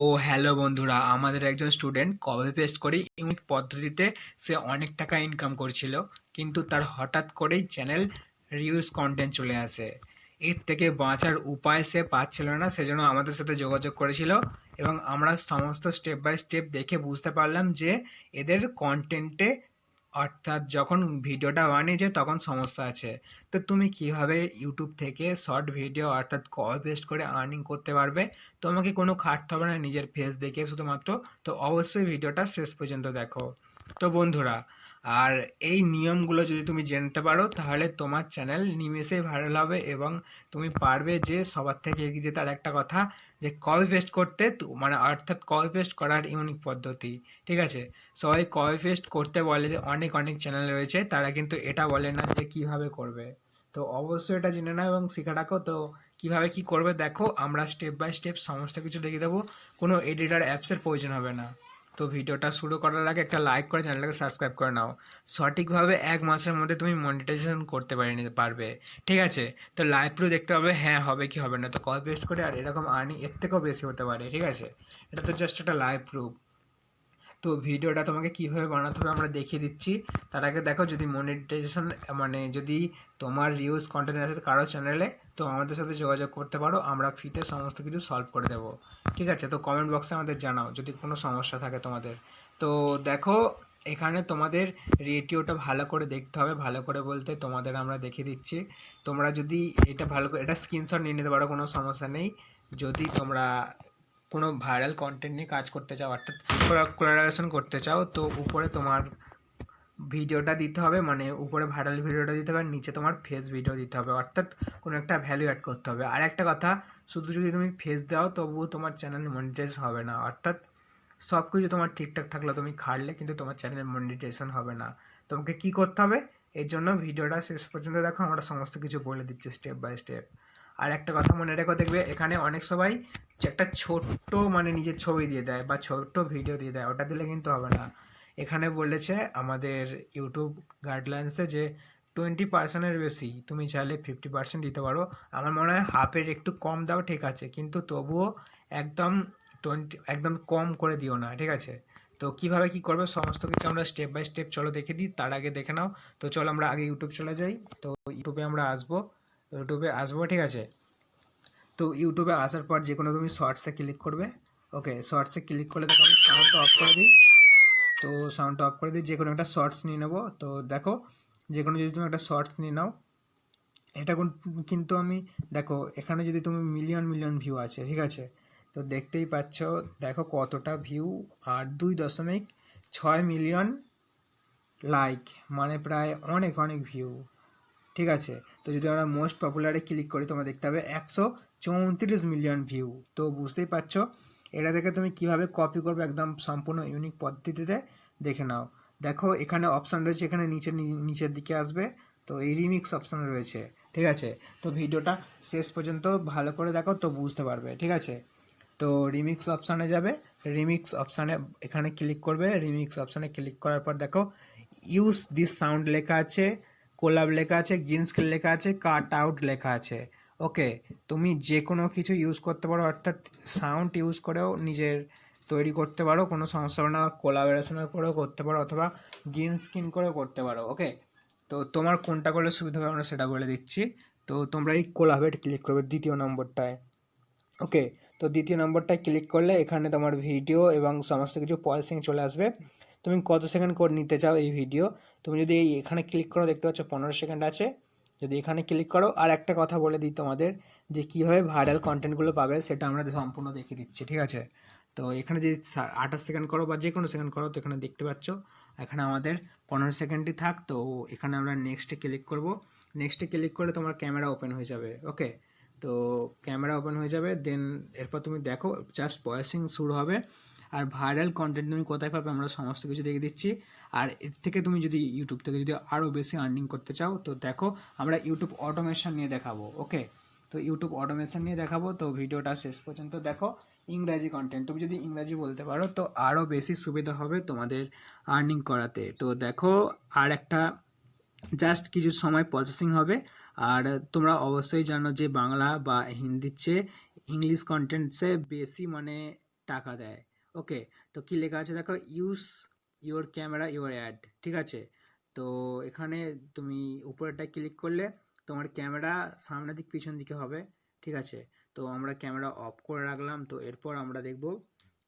ও hello বন্ধুরা, আমাদের একজন স্টুডেন্ট কপি পেস্ট করে ইউনিক পদ্ধতিতে সে অনেক টাকা ইনকাম করছিল, কিন্তু তার হঠাৎ করেই চ্যানেল রিউজ কন্টেন্ট চলে আসে। এর থেকে বাঁচার উপায় সে পাচ্ছিল না, সেজন্য আমাদের সাথে যোগাযোগ করেছিল এবং আমরা সমস্ত স্টেপ বাই স্টেপ দেখে বুঝতে পারলাম যে এদের কন্টেন্টে অর্থাৎ যখন ভিডিওটা বানিয়েছে তখন সমস্যা আছে। তো তুমি কীভাবে ইউটিউব থেকে শর্ট ভিডিও অর্থাৎ কল পেস্ট করে আর্নিং করতে পারবে? তোমাকে কোনো খাটতে হবে না নিজের ফেস দেখে শুধুমাত্র। তো অবশ্যই ভিডিওটা শেষ পর্যন্ত দেখো। তো বন্ধুরা আর এই নিয়মগুলো যদি তুমি জানতে পারো, তাহলে তোমার চ্যানেল নিমেষেই ভাইরাল হবে এবং তুমি পারবে যে সবার থেকে এগিয়ে যেতে। আর একটা কথা, যে কপি পেস্ট করতে মানে অর্থাৎ কপি পেস্ট করার ইউনিক পদ্ধতি, ঠিক আছে? সবাই কপি পেস্ট করতে বলে যে অনেক অনেক চ্যানেল রয়েছে, তারা কিন্তু এটা বলে না যে কীভাবে করবে। তো অবশ্যই এটা জেনে নাও এবং শিখে রাখো। তো কীভাবে কি করবে দেখো, আমরা স্টেপ বাই স্টেপ সমস্ত কিছু দেখিয়ে দেবো। কোনো এডিটার অ্যাপসের প্রয়োজন হবে না। তো ভিডিওটা শুরু করার আগে একটা লাইক করে চ্যানেলটাকে সাবস্ক্রাইব করে নাও। সঠিকভাবে এক মাসের মধ্যে তুমি মনিটাইজেশন করতে পারি নিতে পারবে। ঠিক আছে? তো লাইভ প্রুফ দেখতে পাবে হ্যাঁ হবে কি হবে না। তো কল পেস্ট করে আর এরকম আর্নিং এর থেকেও বেশি হতে পারে। ঠিক আছে? এটা তো জাস্ট একটা লাইভ প্রুফ তো ভিডিওটা তোমাকে কীভাবে বানাতে হবে আমরা দেখিয়ে দিচ্ছি। তার আগে দেখো যদি মনিটাইজেশন মানে যদি তোমার রিউজ কন্টেন্ট আছে কারও চ্যানেলে তো আমাদের সাথে যোগাযোগ করতে পারো। আমরা ফ্রিতে সমস্ত কিছু সলভ করে দেবো। ঠিক আছে? তো কমেন্ট বক্সে আমাদের জানাও যদি কোনো সমস্যা থাকে তোমাদের। তো দেখো, এখানে তোমাদের রেডিওটা ভালো করে দেখতে হবে। ভালো করে বলতে তোমাদের আমরা দেখিয়ে দিচ্ছি। তোমরা যদি এটা ভালো করে, এটা স্ক্রিনশট নিয়ে নিতে পারো, কোনো সমস্যা নেই। যদি তোমরা কোনো ভাইরাল কন্টেন্ট নিয়ে কাজ করতে চাও, অর্থাৎ কোলাবোরেশন করতে চাও, তো উপরে তোমার ভিডিওটা দিতে হবে মানে উপরে ভাইরাল ভিডিওটা দিতে হবে নিচে তোমার ফেস ভিডিও দিতে হবে, অর্থাৎ কোনো একটা ভ্যালু অ্যাড করতে হবে। আর একটা কথা, শুধু যদি তুমি ফেস দাও, তবুও তোমার চ্যানেল মনিটাইজ হবে না, অর্থাৎ সব কিছু তোমার ঠিকঠাক থাকলে তুমি খাটলে, কিন্তু তোমার চ্যানেল মনিটাইজেশন হবে না। তোমাকে কি করতে হবে? এর জন্য ভিডিওটা শেষ পর্যন্ত দেখো, আমরা সমস্ত কিছু বলে দিচ্ছি স্টেপ বাই স্টেপ আর একটা কথা মনে রেখো, দেখবে এখানে অনেক সবাই একটা ছোট্ট মানে নিজের ছবি দিয়ে দেয় বা ছোট্ট ভিডিও দিয়ে দেয়, ওটা দিলে কিন্তু হবে না। এখানে বলেছে আমাদের ইউটিউব গাইডলাইন্সে যে টোয়েন্টি পার্সেন্টের বেশি, তুমি চাইলে ফিফটি পার্সেন্ট দিতে পারো। আমার মনে হয় হাফের একটু কম দাও ঠিক আছে, কিন্তু তবুও একদম টোয়েন্টি একদম কম করে দিও না, ঠিক আছে? তো কীভাবে কি করবে সমস্ত কিছু আমরা স্টেপ বাই স্টেপ চলো দেখে দিই, তার আগে দেখে নাও। তো চলো আমরা আগে ইউটিউব চলে যাই। তো ইউটিউবে আমরা আসব ইউটিউবে আসব ঠিক আছে? তো ইউটিউবে আসার পর যে কোনো তুমি শর্টসে ক্লিক করবে ওকে শর্টসে ক্লিক করলে দেখো আমি সাউন্ডটা অফ করে দিই। তো সাউন্ডটা অফ করে দিই যে কোনো একটা শর্টস নিয়ে নেব। তো দেখো যে কোনো যদি তুমি একটা শর্টস নিয়ে নাও, এটা কিন্তু আমি, দেখো, এখানে যদি তুমি মিলিয়ন মিলিয়ন ভিউ আছে, ঠিক আছে? তো দেখতেই পাচ্ছ, দেখো কতটা ভিউ আর দুই দশমিক ছয় মিলিয়ন লাইক মানে প্রায় অনেক অনেক ভিউ ঠিক আছে? তো যদি আমরা মোস্ট পপুলারে ক্লিক করি, তোমরা দেখতে পাবে একশো চৌত্রিশ মিলিয়ন ভিউ। তো বুঝতেই পারছ, এটা থেকে তুমি কীভাবে কপি করবে একদম সম্পূর্ণ ইউনিক পদ্ধতিতে দেখে নাও। দেখো, এখানে অপশান রয়েছে, এখানে নিচে নিচের দিকে আসবে। তো এই রিমিক্স অপশান রয়েছে, ঠিক আছে? তো ভিডিওটা শেষ পর্যন্ত ভালো করে দেখো তো বুঝতে পারবে, ঠিক আছে? তো রিমিক্স অপশানে যাবে রিমিক্স অপশানে এখানে ক্লিক করবে রিমিক্স অপশানে ক্লিক করার পর দেখো ইউজ দিস সাউন্ড লেখা আছে কোলাব লেখা আছে গ্রিন স্ক্রিন লেখা আছে কাট আউট লেখা আছে। ওকে, তুমি যে কোনো কিছু ইউজ করতে পারো, অর্থাৎ সাউন্ড ইউজ করেও নিজের তৈরি করতে পারো, কোনো সমস্যা হবে না। কোলাবোরেশন করেও করতে পারো, অথবা গ্রিন স্ক্রিন করেও করতে পারো, ওকে? তো তোমার কোনটা করলে সুবিধা হবে আমরা সেটা বলে দিচ্ছি। তো তোমরা এই কোলাবেট ক্লিক করবে দ্বিতীয় নম্বরটায়, ওকে? তো দ্বিতীয় নম্বরটায় ক্লিক করলে এখানে তোমার ভিডিও এবং সমস্ত কিছু পয়সিং চলে আসবে। তুমি কত সেকেন্ড করে নিতে চাও এই ভিডিও তুমি যদি এই এখানে ক্লিক করো, দেখতে পাচ্ছ পনেরো সেকেন্ড আছে। যদি এখানে ক্লিক করো, আর একটা কথা বলে দিই তোমাদের যে কীভাবে ভাইরাল কন্টেন্টগুলো পাবে সেটা আমরা সম্পূর্ণ দেখিয়ে দিচ্ছি, ঠিক আছে? তো এখানে যদি আঠাশ সেকেন্ড করো বা যে কোনো সেকেন্ড করো তো এখানে দেখতে পাচ্ছ, এখানে আমাদের পনেরো সেকেন্ডই থাক, তো এখানে আমরা নেক্সটে ক্লিক করব। নেক্সটে ক্লিক করলে তোমার ক্যামেরা ওপেন হয়ে যাবে ওকে তো ক্যামেরা ওপেন হয়ে যাবে দেন এরপর তুমি দেখো জাস্ট ভয়েসিং শুরু হবে। আর ভাইরাল কন্টেন্ট তুমি কোথায় পাবে আমরা সমস্ত কিছু দেখে দিচ্ছি। আর এর থেকে তুমি যদি ইউটিউব থেকে যদি আরও বেশি আর্নিং করতে চাও, তো দেখো আমরা ইউটিউব অটোমেশন নিয়ে দেখাবো ওকে তো ইউটিউব অটোমেশন নিয়ে দেখাবো, তো ভিডিওটা শেষ পর্যন্ত দেখো। ইংরাজি কন্টেন্ট তুমি যদি ইংরাজি বলতে পারো, তো আরও বেশি সুবিধা হবে তোমাদের আর্নিং করাতে। তো দেখো, আর একটা জাস্ট কিছু সময় প্রসেসিং হবে। আর তোমরা অবশ্যই জানো যে বাংলা বা হিন্দির চেয়ে ইংলিশ কন্টেন্টসে বেশি মানে টাকা দেয়। ওকে, তো কি লেখা আছে? দেখো use your camera your ad ঠিক আছে? তো এখানে তুমি উপরেরটা ক্লিক করলে তোমার ক্যামেরা সামনের দিক পিছন দিকে হবে, ঠিক আছে? তো আমরা ক্যামেরা অফ করে রাখলাম, তো এরপর আমরা দেখব,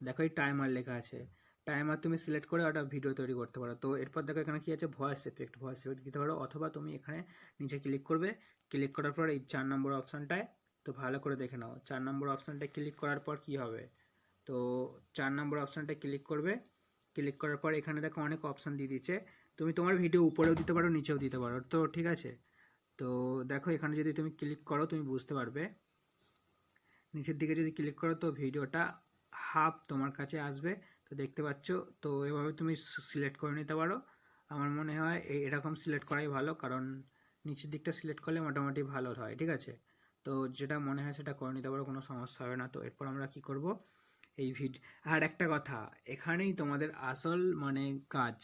দেখো এই টাইমার লেখা আছে। টাইমার তুমি সিলেক্ট করে ওটা ভিডিও তৈরি করতে পারো। তো এরপর দেখো এখানে কি আছে? ভয়েস এফেক্ট ভয়েস এফেক্ট দিতে পারো, অথবা তুমি এখানে নিচে ক্লিক করবে ক্লিক করার পর এই চার নম্বর অপশানটায় তো ভালো করে দেখে নাও। চার নম্বর অপশানটায় ক্লিক করার পর কি হবে? তো চার নম্বর অপশানটায় ক্লিক করবে। ক্লিক করার পর এখানে দেখো অনেক অপশান দিয়ে দিচ্ছে। তুমি তোমার ভিডিও উপরেও দিতে পারো, নিচেও দিতে পারো। তো ঠিক আছে। তো দেখো এখানে যদি তুমি ক্লিক করো, তুমি বুঝতে পারবে। নিচের দিকে যদি ক্লিক করো, তো ভিডিওটা হাফ তোমার কাছে আসবে। তো দেখতে পাচ্ছ, তো এভাবে তুমি সিলেক্ট করে নিতে পারো। আমার মনে হয় এরকম সিলেক্ট করাই ভালো, কারণ নিচের দিকটা সিলেক্ট করলে মোটামুটি ভালো হয়, ঠিক আছে? তো যেটা মনে হয় সেটা করে নিতে পারো, কোনো সমস্যা হবে না। তো এরপর আমরা কি করব? এই ভিড আর একটা কথা, এখানেই তোমাদের আসল মানে কাজ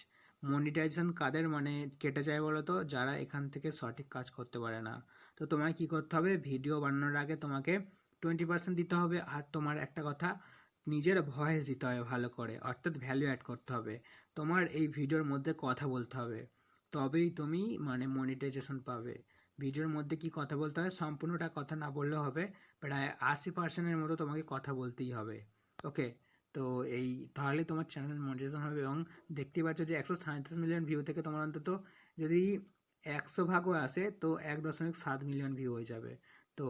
মনিটাইজেশন কাদের মানে কেটে যায় বলো তো যারা এখান থেকে সঠিক কাজ করতে পারে না। তো তোমায় কি করতে হবে? ভিডিও বানানোর আগে তোমাকে টোয়েন্টি পার্সেন্ট দিতে হবে। আর তোমার একটা কথা, নিজের ভয়েস দিতে হবে ভালো করে, অর্থাৎ ভ্যালু অ্যাড করতে হবে। তোমার এই ভিডিওর মধ্যে কথা বলতে হবে। তবেই তুমি মানে মনিটাইজেশন পাবে। ভিডিওর মধ্যে কি কথা বলতে হবে? সম্পূর্ণটা কথা না বললেও হবে, প্রায় আশি পার্সেন্টের মতো তোমাকে কথা বলতেই হবে। ওকে তো এই তাহলে তোমার চ্যানেল মনিটাইজেশন হবে এবং দেখতেই পাচ্ছ যে একশো সাঁত্রিশ মিলিয়ন ভিউ থেকে তোমার অন্তত যদি একশো ভাগও আসে, তো এক দশমিক সাত মিলিয়ন ভিউ হয়ে যাবে। তো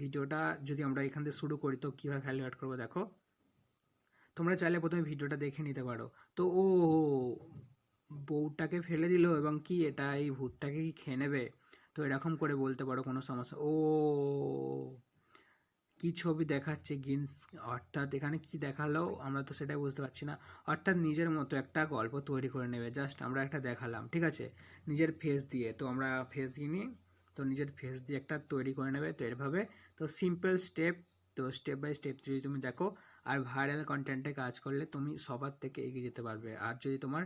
ভিডিওটা যদি আমরা এখান থেকে শুরু করি, তো কীভাবে ভ্যালু অ্যাড করব দেখো। তোমরা চাইলে প্রথমে ভিডিওটা দেখে নিতে পারো। তো ও বউটাকে ফেলে দিল এবং কি এটা, এই ভূতটাকে কি খেয়ে নেবে? তো এরকম করে বলতে পারো কোনো সমস্যা। ও কি ছবি দেখাচ্ছে গিন্স অর্থাৎ এখানে কি দেখাল? আমরা তো সেটাই বুঝতে পারছি না। অর্থাৎ নিজের মতো একটা গল্প তৈরি করে নেবে। জাস্ট আমরা একটা দেখালাম, ঠিক আছে? নিজের ফেস দিয়ে। তো আমরা ফেস দিয়ে নিই। তো নিজের ফেস দিয়ে একটা তৈরি করে নেবে। তো এরভাবে তো সিম্পল স্টেপ তো স্টেপ বাই স্টেপ যদি তুমি দেখো, আর ভাইরাল কন্টেন্টে কাজ করলে তুমি সবার থেকে এগিয়ে যেতে পারবে। আর যদি তোমার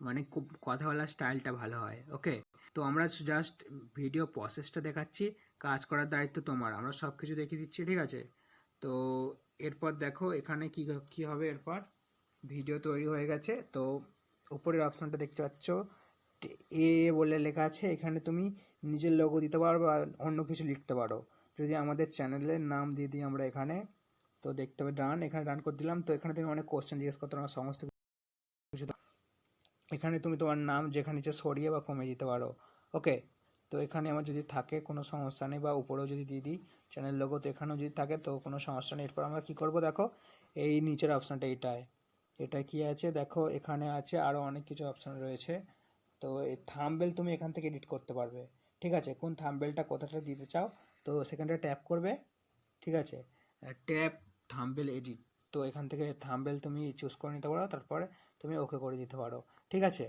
মানে কথা বলার স্টাইলটা ভালো হয় ওকে তো আমরা জাস্ট ভিডিও প্রসেসটা দেখাচ্ছি, কাজ করার দায়িত্ব তোমার। আমরা সব কিছু দেখিয়ে দিচ্ছি, ঠিক আছে? তো এরপর দেখো এখানে কি কি হবে এরপর? ভিডিও তৈরি হয়ে গেছে, তো উপরের অপশানটা দেখতে পাচ্ছ। এ বলে লেখা আছে, এখানে তুমি নিজের লোগো দিতে পারো বা অন্য কিছু লিখতে পারো। যদি আমাদের চ্যানেলের নাম দিয়ে দিই আমরা এখানে, তো দেখতে হবে ডান এখানে ডান করে দিলাম। তো এখানে তুমি অনেক কোশ্চেন জিজ্ঞেস করতে সমস্ত কিছু। এখানে তুমি তোমার নাম যেখানে ইচ্ছে সরিয়ে বা কমিয়ে দিতে পারো। ওকে তো এখানে আমার যদি থাকে কোনো সমস্যা নেই বা উপরেও যদি দিয়ে দিই চ্যানেল লোগো তো এখানেও যদি থাকে তো কোনো সমস্যা নেই। এরপর আমরা কী করব দেখো? এই নিচের অপশানটা এইটায় এটা কি আছে? দেখো, এখানে আছে আরও অনেক কিছু অপশান রয়েছে। তো এই থাম্বেল তুমি এখান থেকে এডিট করতে পারবে। ঠিক আছে? কোন থাম্বেলটা কোথাটা দিতে চাও, তো সেখানটা ট্যাপ করবে। ঠিক আছে? ট্যাপ থাম্বেল এডিট তো এখান থেকে থাম্বেল তুমি চুজ করে নিতে পারো। তারপরে তুমি ওকে করে দিতে পারো। ঠিক আছে?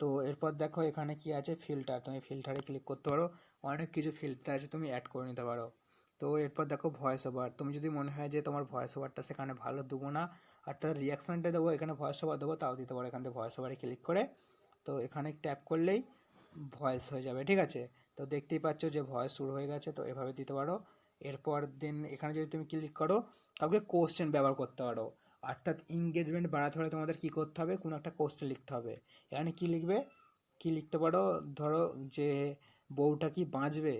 তো এরপর দেখো এখানে কি আছে? ফিল্টার তুমি ফিল্টারে ক্লিক করতে পারো। অনেক কিছু ফিল্টার আছে, তুমি অ্যাড করে নিতে পারো। তো এরপর দেখো ভয়েস ওভার তুমি যদি মনে হয় যে তোমার ভয়েস ওভারটা সেখানে ভালো দেবো না অর্থাৎ রিয়াকশানটা দেবো, এখানে ভয়েস ওভার দেবো, তাও দিতে পারো এখান থেকে ভয়েস ওভারে ক্লিক করে। তো এখানে ট্যাপ করলেই ভয়েস হয়ে যাবে, ঠিক আছে? তো দেখতেই পাচ্ছ যে ভয়েস শুরু হয়ে গেছে, তো এভাবে দিতে পারো। এরপর দেন এখানে যদি তুমি ক্লিক করো, কাউকে কোশ্চেন ব্যবহার করতে পারো। অর্থাৎ এঙ্গেজমেন্ট বাড়াতে হলে তোমাদের কী করতে হবে? কোনো একটা কোশ্চেন লিখতে হবে। এখানে কী লিখবে? কী লিখতে পারো? ধরো যে বউটা কি বাঁচবে?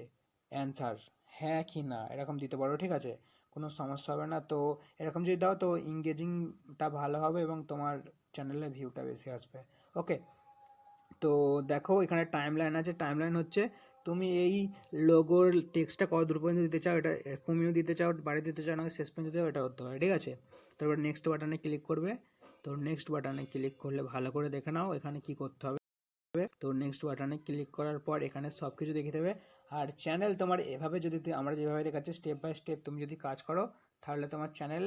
অ্যান্সার হ্যাঁ কি না, এরকম দিতে পারো, ঠিক আছে? কোনো সমস্যা হবে না। তো এরকম যদি দাও, তো ইংগেজিংটা ভালো হবে এবং তোমার চ্যানেলে ভিউটা বেশি আসবে। ওকে তো দেখো এখানে টাইম লাইন আছে। টাইম লাইন হচ্ছে তুমি এই লোগোর টেক্সটটা কত দূর পর্যন্ত দিতে চাও, এটা কমিয়েও দিতে চাও বাড়িয়ে দিতে চাও, নাকি শেষ পর্যন্ত দিতে এটা করতে পারে ঠিক আছে? তারপর নেক্সট বাটনে ক্লিক করবে তো নেক্সট বাটনে ক্লিক করলে ভালো করে দেখে নাও এখানে কি করতে হবে। তো নেক্সট বাটনে ক্লিক করার পর এখানে সব কিছু দেখে দেবে। আর চ্যানেল তোমার এভাবে যদি আমরা যেভাবে দেখাচ্ছি স্টেপ বাই স্টেপ তুমি যদি কাজ করো, তাহলে তোমার চ্যানেল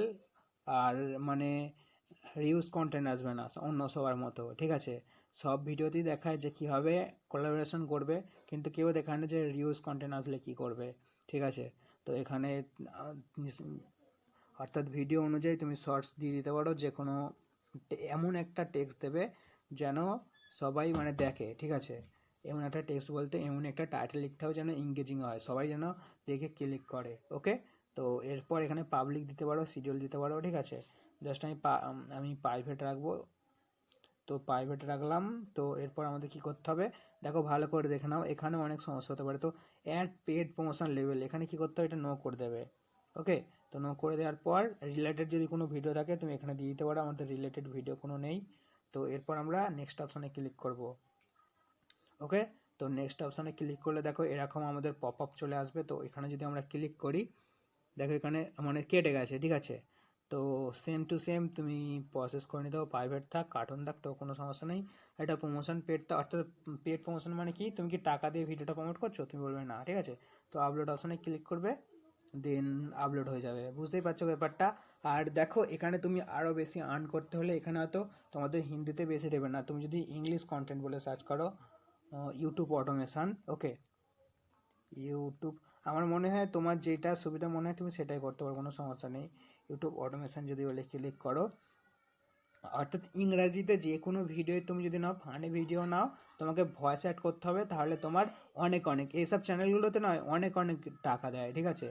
আর মানে রিউজ কন্টেন্ট আসবে না, অন্য সবার মতো, ঠিক আছে? সব ভিডিওতেই দেখায় যে কীভাবে কোলাবোরেশন করবে, কিন্তু কেউ দেখায় না যে রিউজ কন্টেন্ট আসলে কী করবে, ঠিক আছে? তো এখানে অর্থাৎ ভিডিও অনুযায়ী তুমি শর্টস দিয়ে দিতে পারো, যে কোনো এমন একটা টেক্সট দেবে যেন সবাই মানে দেখে, ঠিক আছে? এমন একটা টেক্সট বলতে এমন একটা টাইটেল লিখতে হবে যেন এঙ্গেজিং হয়, সবাই যেন দেখে ক্লিক করে ওকে তো এরপর এখানে পাবলিক দিতে পারো শিডিউল দিতে পারো, ঠিক আছে? জাস্ট আমি আমি প্রাইভেট রাখব তো প্রাইভেট রাখলাম। তো এরপর আমাদের কি করতে হবে? দেখো ভালো করে দেখে নাও এখানে অনেক সমস্যা হতে পারে। তো অ্যাড পেড প্রমোশন লেভেল এখানে কি করতে হবে? এটা নো করে দেবে। ওকে তো নো করে দেওয়ার পর রিলেটেড যদি কোনো ভিডিও থাকে, তুমি এখানে দিয়ে দিতে পারো। আমাদের রিলেটেড ভিডিও কোনো নেই। তো এরপর আমরা নেক্সট অপশানে ক্লিক করব। ওকে তো নেক্সট অপশানে ক্লিক করলে দেখো এরকম আমাদের পপ আপ চলে আসবে। তো এখানে যদি আমরা ক্লিক করি, দেখো এখানে মানে কেটে গেছে, ঠিক আছে? তো সেম টু সেম তুমি প্রসেস করে নিতে হবে প্রাইভেট থাক কার্টুন থাক, তো কোনো সমস্যা নেই। এটা প্রমোশন পেডটা অর্থাৎ পেড প্রমোশন মানে কি? তুমি কি টাকা দিয়ে ভিডিওটা প্রমোট করছ? তুমি বলবে না, ঠিক আছে? তো আপলোড অপশানে ক্লিক করবে দেন আপলোড হয়ে যাবে। বুঝতেই পারছ ব্যাপারটা? আর দেখো, এখানে তুমি আরও বেশি আর্ন করতে হলে এখানে হয়তো তোমাদের হিন্দিতে বেশি দেবে না। তুমি যদি ইংলিশ কন্টেন্ট বলে সার্চ করো ইউটিউব অটোমেশন ওকে ইউটিউব আমার মনে হয় তোমার যেটা সুবিধা মনে হয় তুমি সেটাই করতে পারো, কোনো সমস্যা নেই। ইউটিউব অটোমেশন যদি বলে ক্লিক করো, অর্থাৎ ইংরাজিতে যে কোনো ভিডিও তুমি যদি নাও ফানি ভিডিও নাও, তোমাকে ভয়েস অ্যাড করতে হবে, তাহলে তোমার অনেক অনেক, এইসব চ্যানেলগুলোতে নয়, অনেক অনেক টাকা দেয়, ঠিক আছে?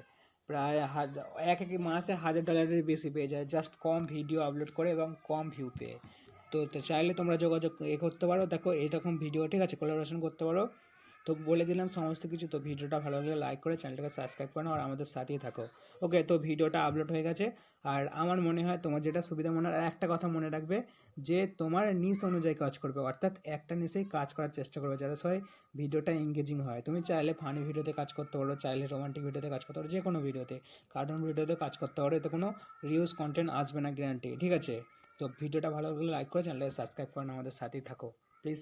প্রায় হাজার এক এক মাসে হাজার ডলারের বেশি পেয়ে যায় জাস্ট কম ভিডিও আপলোড করে এবং কম ভিউ পেয়ে। তো চাইলে তোমরা যোগাযোগ এ করতে পারো, দেখো এইরকম ভিডিও ঠিক আছে? কোলাবোরেশন করতে পারো। তো বলে দিলাম সমস্ত কিছু। তো ভিডিওটা ভালো লাগলে লাইক করে চ্যানেলটাকে সাবস্ক্রাইব করো আর আমাদের সাথেই থাকো। ওকে তো ভিডিওটা আপলোড হয়ে গেছে। আর আমার মনে হয় তোমার যেটা সুবিধা মনে হয় একটা কথা মনে রাখবে যে তোমার নিস অনুযায়ী কাজ করবে। অর্থাৎ একটা নিচেই কাজ করার চেষ্টা করবে যাতে সবাই ভিডিওটা এঙ্গেজিং হয়। তুমি চাইলে ফানি ভিডিওতে কাজ করতে পারো, চাইলে রোমান্টিক ভিডিওতে কাজ করতে পারো, যে কোনো ভিডিওতে কার্টুন ভিডিওতে কাজ করতে পারো, এতে কোনো রিউজ কন্টেন্ট আসবে না গ্যারান্টি ঠিক আছে? তো ভিডিওটা ভালো লাগলে লাইক করে চ্যানেলটাকে সাবস্ক্রাইব করেন আমাদের সাথেই থাকো।